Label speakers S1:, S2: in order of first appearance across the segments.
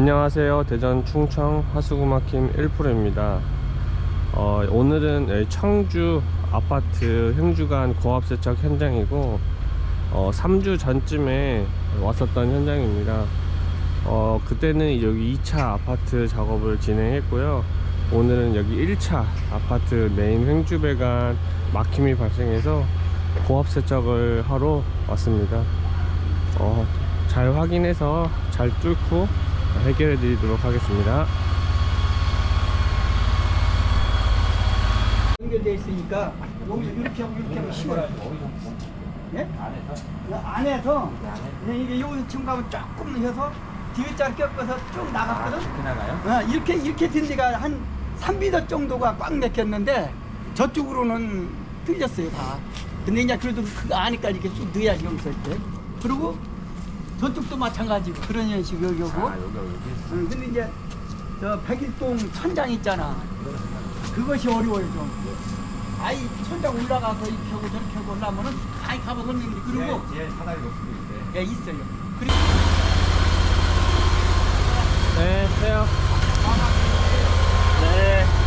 S1: 안녕하세요. 대전 충청 하수구막힘 1프로입니다. 어, 오늘은 예, 청주 아파트 행주간 고압세척 현장이고 어, 3주 전쯤에 왔었던 현장입니다. 어, 그때는 여기 2차 아파트 작업을 진행했고요. 오늘은 여기 1차 아파트 메인 횡주배관 막힘이 발생해서 고압세척을 하러 왔습니다. 어, 잘 확인해서 잘 뚫고 해결해 드리도록 하겠습니다.
S2: 연결되어 있으니까 여기서 이렇게 하고 이렇게 하고 심어요. 예? 그 안에서 그냥 이게 여기서 지금 가면 조금 해서 뒤에자를 꺾어서 쭉 나갔거든.
S3: 이렇게 나가요?
S2: 어, 이렇게 이렇게 된 데가 한 3m 정도가 꽉 막혔는데 저쪽으로는 뚫렸어요 다. 근데 이제 그래도 그 안에까지 이렇게 쭉 넣어야지 여기서 이렇게. 그리고 저쪽도 마찬가지고 그런 식으로 여기 오고.
S3: 아, 여기 여기.
S2: 응, 근데 이제 저 백일동 천장 있잖아. 그것이 어려워요 좀. 아이 천장 올라가서 이렇게 하고 저렇게 하고 올라면은 아이 가보면 있는데 그리고
S3: 제일, 제일 사다리 높은
S2: 데예 있어요. 그리고
S1: 네, 해요. 네.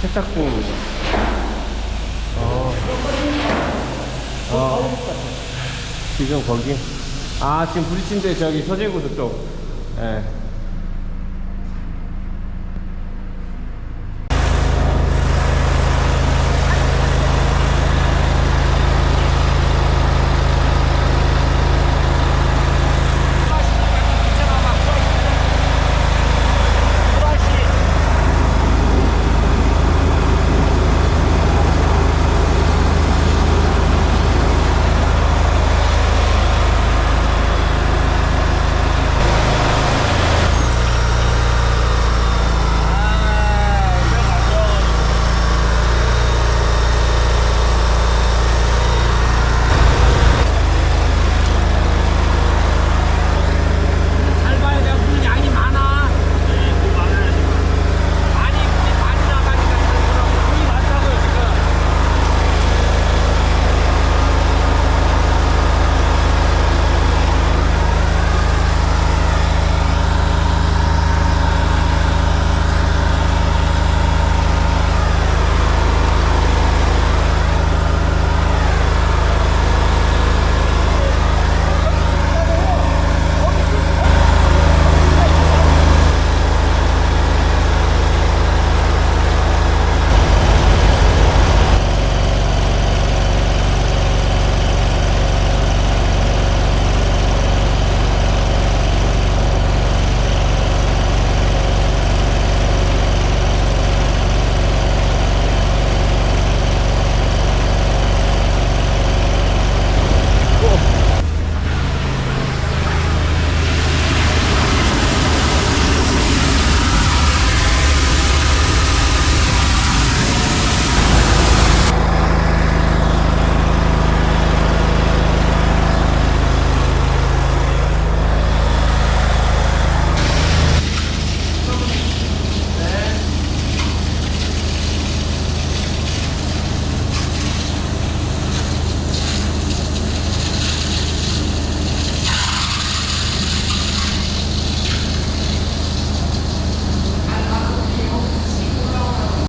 S1: 세탁 중입니다. 어. 어. 지금 거기. 아, 지금 부딪힌데 저기 서재구 저쪽. 예.